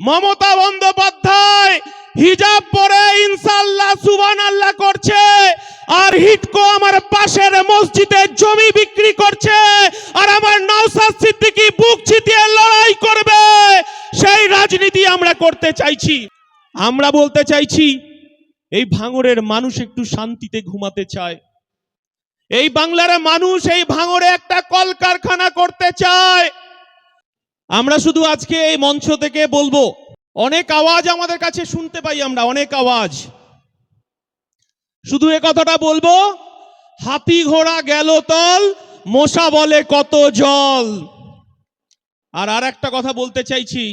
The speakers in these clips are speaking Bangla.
মমতা বন্দ্যোপাধ্যায় হিজাব পরে ইনশাল্লাহ সুবান আল্লাহ করছে, আর হিটকো আমার পাশের মসজিদে জমি বিক্রি করছে, আর আমার নওসাদ সিদ্দিকী বুক ছিটিয়ে লড়াই করবে। সেই রাজনীতি আমরা করতে চাইছি। আমরা বলতে চাইছি, এই ভাঙড়ের মানুষ একটু শান্তিতে ঘুমাতে চায়। এই বাংলার মানুষ এই ভাঙড়ে একটা কলকারখানা করতে চায়। আমরা শুধু আজকে এই মঞ্চ থেকে বলব, অনেক আওয়াজ আমাদের কাছে শুনতে পাই আমরা, অনেক আওয়াজ। শুধু এ কথাটা বলব, হাতি ঘোড়া গেল তল, মশা বলে কত জল। আর আর একটা কথা বলতে চাইছি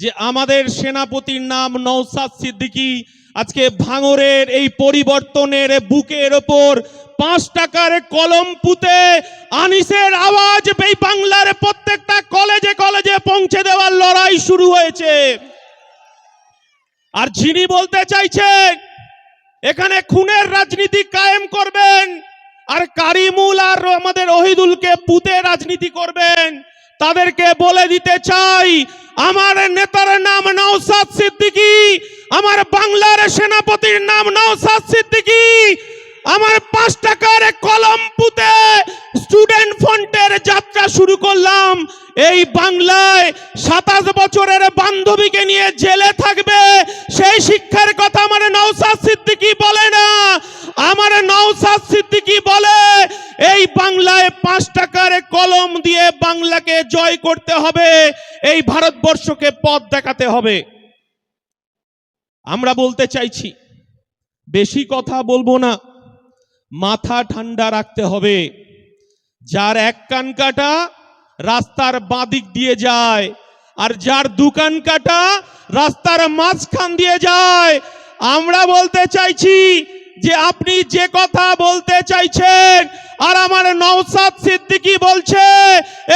যে আমাদের সেনাপতির নাম নৌসাদ সিদ্দিকি, আজকে ভাঙরের এই পরিবর্তনের বুকের ওপর পাঁচ টাকার কলম পুঁতে আনিসের আওয়াজ এই বাংলার প্রত্যেকটা কলেজে কলেজে পৌঁছে দেওয়ার লড়াই শুরু হয়েছে। আর যিনি বলতে চাইছেন, এখানে খুনের রাজনীতি কায়েম করবেন, আর কারিমুল আর আমাদের ওহিদুলকে পুঁতে রাজনীতি করবেন, তাদেরকে বলে দিতে চাই আমার নেতার নাম নওসাদ সিদ্দিকী। আমার বাংলার সেনাপতির নাম নওসাদ সিদ্দিকী। আমার পাঁচ টাকার কলম পুঁতে স্টুডেন্ট ফ্রন্টের যাত্রা শুরু করলাম। এই বাংলায় সাতাশ বছরের বান্ধবীকে নিয়ে জেলে থাকবে, সেই শিক্ষার কথা আমার নওসাদ সিদ্দিকী বলে না। আমার নওসাদ সিদ্দিকী বলে, এই বাংলায় পাঁচ টাকার কলম দিয়ে বাংলাকে জয় করতে হবে। এই ভারতবর্ষকে পথ দেখাতে হবে। আমরা বলতে চাইছি, বেশি কথা বলব না, মাথা ঠান্ডা রাখতে হবে। যার এক কান কাটা রাস্তার বাঁদিক দিয়ে যায়, আর যার দোকান কাটা রাস্তার মাঝখান দিয়ে যায়, আমরা বলতে চাইছি যে আপনি যে কথা বলতে চাইছেন আর আমার নওসাদ সিদ্দিকী বলছে,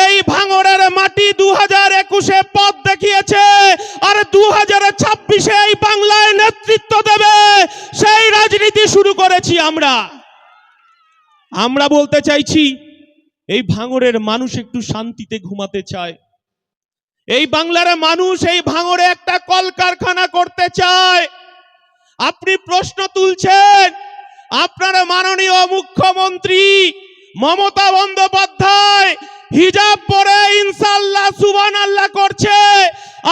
এই ভাঙড়ের মাটি দু হাজার একুশে পথ দেখিয়েছে, আর দু হাজার ছাব্বিশে এই বাংলায় নেতৃত্ব দেবে। সেই রাজনীতি শুরু করেছি আমরা। আমরা বলতে চাইছি, এই ভাঙড়ের মানুষ একটু শান্তিতে ঘুমাতে চায়। এই বাংলার মানুষ এই ভাঙড়ে একটা কলকারখানা করতে চায়। আপনি প্রশ্ন তুলছেন আপনার মাননীয় মুখ্যমন্ত্রী মমতা বন্দ্যোপাধ্যায় হিজাব পরে ইনশাল্লাহ সুবান আল্লাহ করছে,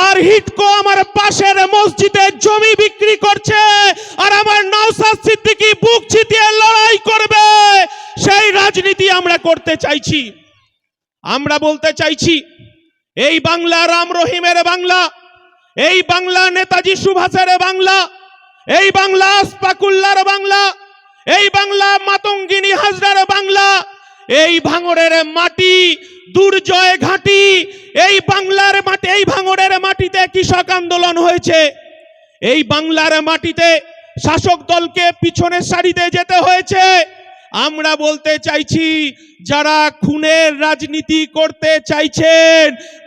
আর হিটকো আমার পাশের মসজিদে জমি বিক্রি করছে, আর আমার নওসাদ সিদ্দিকী বুক ছিটিয়ে লড়াই করবে, সেই রাজনীতি আমরা করতে চাইছি। আমরা বলতে চাইছি, এই বাংলা রাম রহিমের বাংলা, এই বাংলা নেতাজি সুভাষের বাংলা, এই বাংলা আসপাকুল্লার বাংলা এই বাংলা মাতঙ্গিনী হাজরার বাংলা, এই ভাঙড়ের মাটি দুর্জয় ঘাটি, এই বাংলার মাটি, এই ভাঙড়ের মাটিতে কৃষক আন্দোলন হয়েছে। এই বাংলার মাটিতে শাসক দলকে পিছনের সারিতে যেতে হয়েছে। আমরা বলতে চাইছি, যারা খুনের রাজনীতি করতে চাইছেন,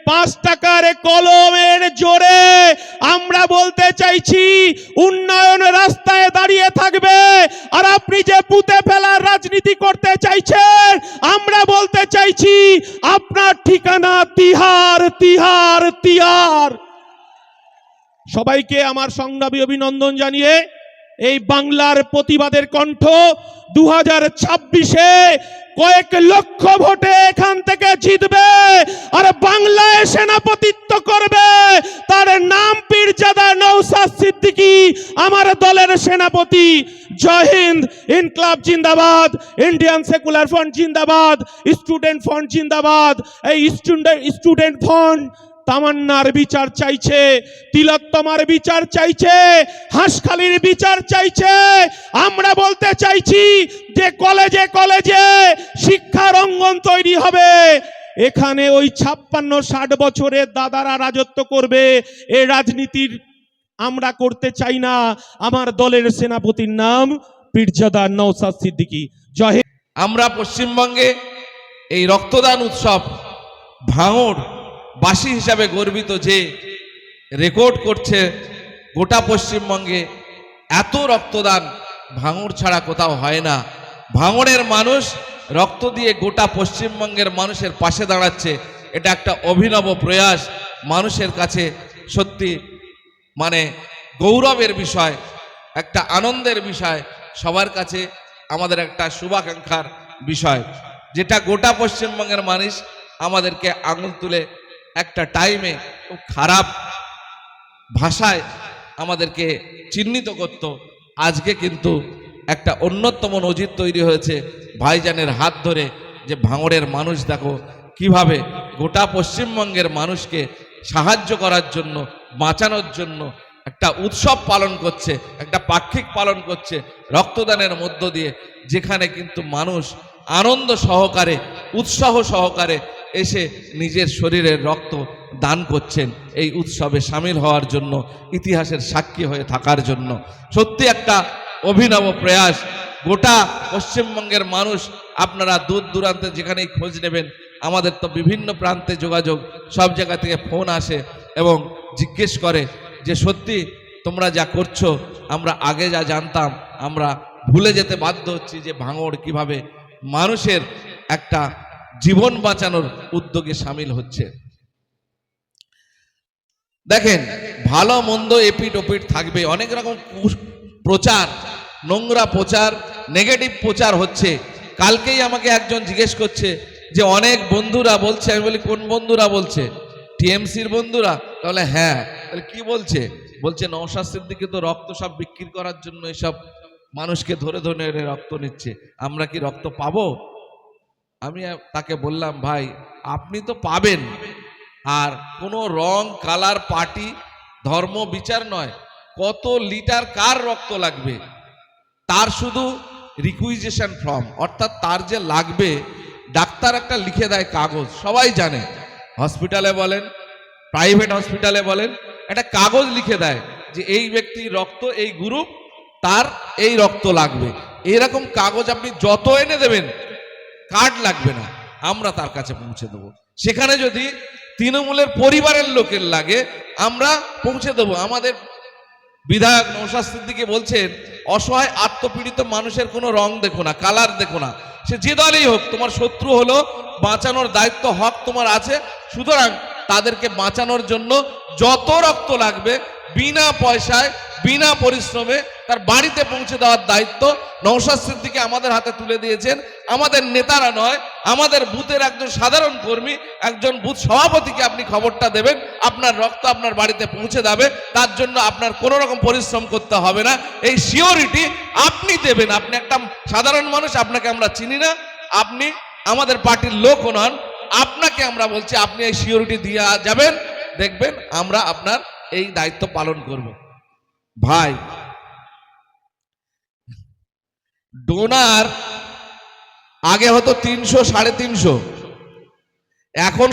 পাঁচ টাকার কলমের জোরে আমরা বলতে চাইছি, উন্নয়ন রাস্তায় দাঁড়িয়ে থাকবে। যে পুঁতে ফেলার রাজনীতি করতে চাইছে, আমরা বলতে চাইছি, আপনার ঠিকানা তিহার তিহার তিহার। সবাইকে আমার সংগ্রামী অভিনন্দন জানিয়ে এই বাংলার প্রতিবাদের কণ্ঠ দু হাজার ছাব্বিশে কয়েক লক্ষ ভোটে এখান থেকে জিতবে। আর বাংলায় সেনাপতিত্ব করবে। তার নাম পীরজাদা নৌসাদ সিদ্দিকী, আমার দলের সেনাপতি। জয় হিন্দ, ইনকলাব জিন্দাবাদ, ইন্ডিয়ান সেকুলার ফ্রন্ট জিন্দাবাদ, স্টুডেন্ট ফ্রন্ট জিন্দাবাদ। এই স্টুডেন্ট স্টুডেন্ট ফ্রন্ট তামান্নার বিচার চাইছে তিলোত্তমার বিচার চাইছে, হাঁসখালির বিচার চাইছে। আমরা বলতে চাইছি যে কলেজে কলেজে শিক্ষার অঙ্গন তৈরি হবে। এখানে ওই ছাপ্পান্ন ষাট বছরের দাদারা রাজত্ব করবে। এ রাজনীতির আমরা করতে চাই না। আমার দলের সেনাপতির নাম পীরজাদা নৌসাদ সিদ্দিকী। হিন্দ। আমরা পশ্চিমবঙ্গে এই রক্তদান উৎসব ভাঙড় বাসী হিসাবে গর্বিত যে রেকর্ড করছে গোটা পশ্চিমবঙ্গে এত রক্তদান, ভাঙড় ছাড়া কোথাও হয় না। ভাঙড়ের মানুষ রক্ত দিয়ে গোটা পশ্চিমবঙ্গের মানুষের পাশে দাঁড়াচ্ছে, এটা একটা অভিনব প্রয়াস। মানুষের কাছে সত্যি মানে গৌরবের বিষয়, একটা আনন্দের বিষয়, সবার কাছে আমাদের একটা শুভাকাঙ্ক্ষার বিষয়। যেটা গোটা পশ্চিমবঙ্গের মানুষ আমাদেরকে আঙুল তুলে একটা টাইমে খুব খারাপ ভাষায় আমাদেরকে চিহ্নিত করত। আজকে কিন্তু একটা অন্যতম নজির তৈরি হয়েছে ভাইজানের হাত ধরে যে ভাঙড়ের মানুষ দেখো, কীভাবে গোটা পশ্চিমবঙ্গের মানুষকে সাহায্য করার জন্য, বাঁচানোর জন্য একটা উৎসব পালন করছে, একটা পাক্ষিক পালন করছে রক্তদানের মধ্য দিয়ে, যেখানে কিন্তু মানুষ আনন্দ সহকারে, উৎসাহ সহকারে এসে নিজের শরীরের রক্ত দান করছেন। এই উৎসবে সামিল হওয়ার জন্য, ইতিহাসের সাক্ষী হয়ে থাকার জন্য। সত্যি একটা অভিনব প্রয়াস। গোটা পশ্চিমবঙ্গের মানুষ আপনারা দূর দূরান্তে যেখানেই খোঁজ নেবেন, আমাদের তো বিভিন্ন প্রান্তে যোগাযোগ, সব জায়গা থেকে ফোন আসে এবং জিজ্ঞেস করে যে, সত্যি তোমরা যা করছ, আমরা আগে যা জানতাম, আমরা ভুলে যেতে বাধ্য হচ্ছি যে ভাঙড় কীভাবে মানুষের একটা জীবন বাঁচানোর উদ্যোগে সামিল হচ্ছে। দেখেন, ভালো, মন্দ এপিট ওপিট থাকবে। অনেক রকম প্রচার, নোংরা প্রচার, নেগেটিভ প্রচার হচ্ছে। কালকেই আমাকে একজন জিজ্ঞেস করছে যে, অনেক বন্ধুরা বলছে, আমি বলি, কোন বন্ধুরা বলছে? টিএমসির বন্ধুরা। তাহলে হ্যাঁ। তাহলে কি বলছে? বলছে নৌশাদ সিদ্দিকি তো রক্ত সব বিক্রি করার জন্য এসব মানুষকে ধরে ধরে রক্ত নিচ্ছে। আমরা কি রক্ত পাবো? আমি তাকে বললাম, ভাই, আপনি তো পাবেন। আর কোনো রং, কালার, পার্টি, ধর্ম, বিচার নয়, কত লিটার কার রক্ত লাগবে? তার শুধু রিকুইজেশন ফর্ম অর্থাৎ তার যে লাগবে, ডাক্তার একটা লিখে দেয় কাগজ, সবাই জানে। হসপিটালে বলেন প্রাইভেট হসপিটালে বলেন, একটা কাগজ লিখে দেয় যে এই ব্যক্তির রক্ত, এই গ্রুপ তার এই রক্ত লাগবে। এরকম কাগজ আপনি যত এনে দেবেন কার্ড লাগবে না, আমরা তার কাছে পৌঁছে দেবো। সেখানে যদি তৃণমূলের পরিবারের লোকের লাগে, আমরা পৌঁছে দেবো। আমাদের বিধায়ক নৌশাদ সিদ্দিকি বলছেন, অসহায় আত্মপীড়িত মানুষের কোনো রং দেখো না, কালার দেখো না। সে যে দলই হোক, তোমার শত্রু হলো, বাঁচানোর দায়িত্ব, হক তোমার আছে। সুতরাং তাদেরকে বাঁচানোর জন্য যত রক্ত লাগবে, বিনা পয়সায় বিনা পরিশ্রমে তার বাড়িতে পৌঁছে দেওয়ার দায়িত্ব নৌশাদ সিদ্দিকি আমাদের হাতে তুলে দিয়েছেন। আমাদের নেতারা নয়, আমাদের বুথের একজন সাধারণ কর্মী, একজন বুথ সভাপতিকে আপনি খবরটা দেবেন। আপনার রক্ত আপনার বাড়িতে পৌঁছে যাবে, তার জন্য আপনার কোনো রকম পরিশ্রম করতে হবে না। এই সিওরিটি আপনি দেবেন, আপনি একটা সাধারণ মানুষ, আপনাকে আমরা চিনি না, আপনি আমাদের পার্টির লোক নন, আপনাকে আমরা বলছি, আপনি এই সিওরিটি দিয়ে যাবেন, দেখবেন আমরা আপনার এই দায়িত্ব পালন করব। ভাই ডোনার আগে হতো তিনশো সাড়ে তিনশো। এখন